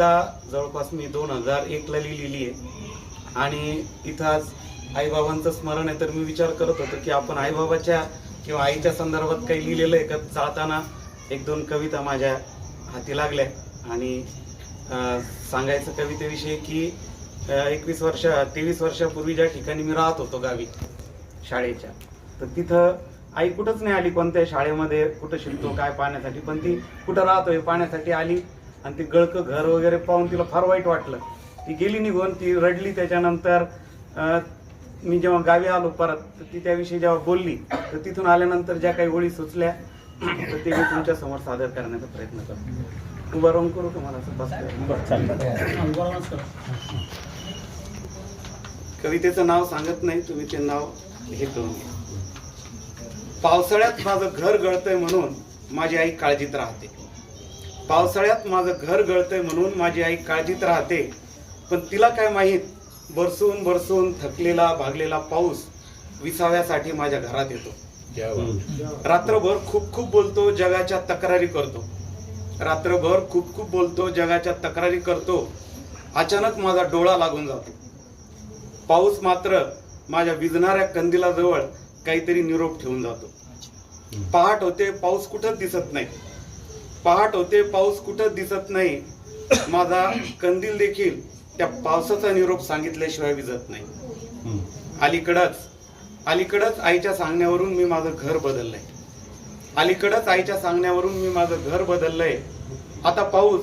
कविता जवळपास मी दोन हजार एकला लिहिलेली आहे. आणि इथं आज आईबाबांचं स्मरण आहे तर मी विचार करत होतो की आपण आईबाबाच्या किंवा आईच्या संदर्भात काही लिहिलेलं आहे का? चालताना एक दोन कविता माझ्या हाती लागल्या. आणि सांगायचं कवितेविषयी की एकवीस वर्ष तेवीस वर्षापूर्वी ज्या ठिकाणी मी राहत होतो गावी शाळेच्या तर तिथं आई कुठंच नाही आली कोणत्या शाळेमध्ये कुठं शिकतो काय पाहण्यासाठी पण ती कुठं राहतोय पाहण्यासाठी आली. आणि ती गळकं घर वगैरे पाहून तिला फार वाईट वाटलं. ती गेली निघून ती रडली त्याच्यानंतर मी जेव्हा गावी आलो परत तर ती त्याविषयी जेव्हा बोलली तर तिथून आल्यानंतर ज्या काही ओळी सुचल्या तर ते मी तुमच्यासमोर सादर करण्याचा प्रयत्न करतो. उभं राहून करू का मला असं कवितेचं नाव सांगत नाही तुम्ही ते नाव हे करून घ्या. पावसाळ्यात माझं घर गळतंय म्हणून माझी आई काळजीत राहते. पावसाळ्यात माझं घर गळतंय म्हणून माझी आई काळजीत राहते. पण तिला काय माहीत? बरसून बरसून थकलेला भागलेला पाऊस विसाव्यासाठी माझ्या घरात येतो. रात्रभर खूप खूप बोलतो जगाच्या तक्रारी करतो. रात्रभर खूप खूप बोलतो जगाच्या तक्रारी करतो. अचानक माझा डोळा लागून जातो. पाऊस मात्र माझ्या विजणाऱ्या कंदिलाजवळ काहीतरी निरोप ठेवून जातो. पहाट होते पाऊस कुठंच दिसत नाही. पहाट होते पाऊस कुठंच दिसत नाही. माझा कंदील देखील त्या पावसाचा निरोप सांगितल्याशिवाय विजत नाही. अलीकडच अलीकडच आईच्या सांगण्यावरून मी माझं घर बदललंय. अलीकडच आईच्या सांगण्यावरून मी माझं घर बदललंय. आता पाऊस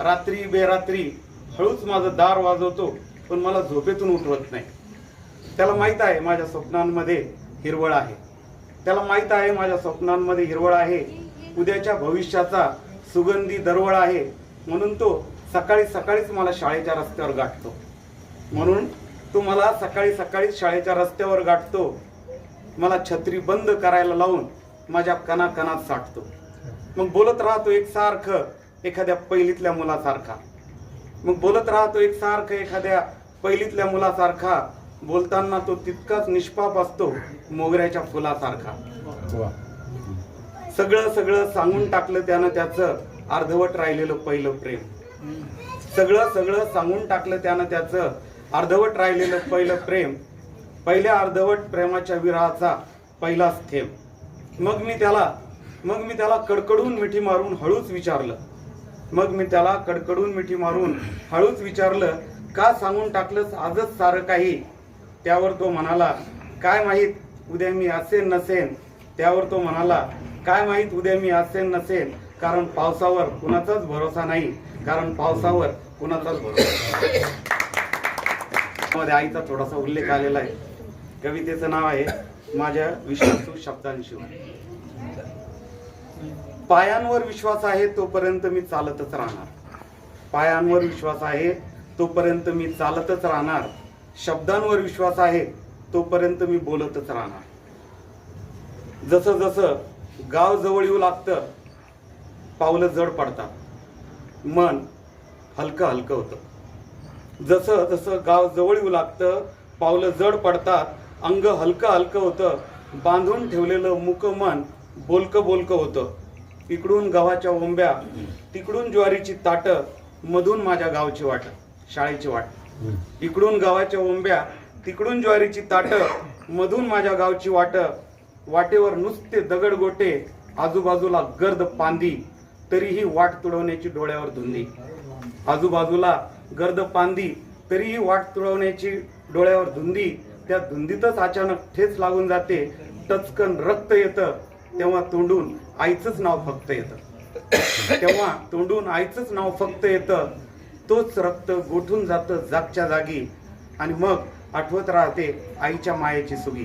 रात्री बेरात्री हळूच माझं दार वाजवतो पण मला झोपेतून उठवत नाही. त्याला माहीत आहे माझ्या स्वप्नांमध्ये हिरवळ आहे. त्याला माहीत आहे माझ्या स्वप्नांमध्ये हिरवळ आहे. उद्याच्या भविष्याचा सुगंधी दरवळ आहे. म्हणून तो सकाळी सकाळीच मला शाळेच्या रस्त्यावर गाठतो. म्हणून तो मला सकाळी सकाळीच शाळेच्या रस्त्यावर गाठतो. मला छत्री बंद करायला लावून माझ्या कणाकणात साठतो. मग बोलत राहतो एक सारखं एखाद्या पहिलीतल्या मुलासारखा. मग बोलत राहतो एक सारखं एखाद्या पहिलीतल्या मुलासारखा. बोलताना तो तितकाच निष्पाप असतो मोगऱ्याच्या फुलासारखा. सगळं सगळं सांगून टाकलं त्यानं त्याचं अर्धवट राहिलेलं पहिलं प्रेम. सगळं सगळं सांगून टाकलं त्यानं त्याचं अर्धवट राहिलेलं पहिलं प्रेम. पहिल्या अर्धवट प्रेमाच्या विरहाचा पहिलाच थेंब. मग मी त्याला मग मी त्याला कडकडून मिठी मारून हळूच विचारलं. मग मी त्याला कडकडून मिठी मारून हळूच विचारलं का सांगून टाकलंस आजच सारं काही? त्यावर तो म्हणाला काय माहीत उद्या मी असेन नसेन. त्यावर तो म्हणाला काय माहीत उद्या मी असेन नसेन कारण पावसावर कुणाचाच भरोसा नाही कारण पावसावर कुणाचाच भरोसा नाही. मध्ये आईचा थोडासा उल्लेख आलेला आहे. कवितेचं नाव आहे माझ्या विश्वासू शब्दांशिवाय. पायांवर विश्वास आहे तोपर्यंत मी चालतच राहणार. पायांवर विश्वास आहे तोपर्यंत मी चालतच राहणार. शब्दांवर विश्वास आहे तोपर्यंत मी बोलतच राहणार. जसं जसं गाव जवळ येऊ लागतं. पावलं जड पडतात. मन हलकं हलकं होतं. जसं जसं गाव जवळ येऊ लागतं पावलं जड पडतात अंग हलकं हलकं होतं. बांधून ठेवलेलं मुक मन बोलकं बोलकं होतं. इकडून गव्हाच्या ओंब्या तिकडून ज्वारीची ताटं मधून माझ्या गावची वाट शाळेची वाट. इकडून गावाच्या ओंब्या तिकडून ज्वारीची ताटं मधून माझ्या गावची वाटं. वाटेवर नुसते दगड गोटे आजूबाजूला गर्द पांदी तरीही वाट तुडवण्याची डोळ्यावर धुंदी. आजूबाजूला गर्द पांदी तरीही वाट तुडवण्याची डोळ्यावर धुंदी. त्या धुंदीतच अचानक ठेच लागून जाते टचकन रक्त येतं तेव्हा तोंडून आईचंच नाव फक्त येतं. तेव्हा तोंडून आईचंच नाव फक्त येतं तोच रक्त गोठून जातं जागच्या जागी. आणि मग आठवत राहते आईच्या मायेची सुगी.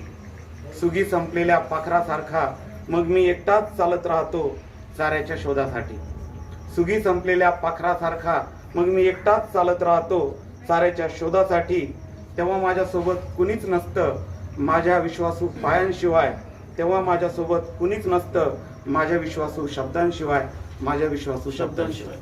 सुगी संपलेल्या पाखरासारखा. मग मी एकटाच चालत राहतो चाऱ्याच्या शोधासाठी. सुगी संपलेल्या पाखरासारखा. मग मी एकटाच चालत राहतो चाऱ्याच्या शोधासाठी. तेव्हा माझ्यासोबत कुणीच नसतं माझ्या विश्वासू पायांशिवाय. तेव्हा माझ्यासोबत कुणीच नसतं माझ्या विश्वासू शब्दांशिवाय. माझ्या विश्वासू शब्दांशिवाय.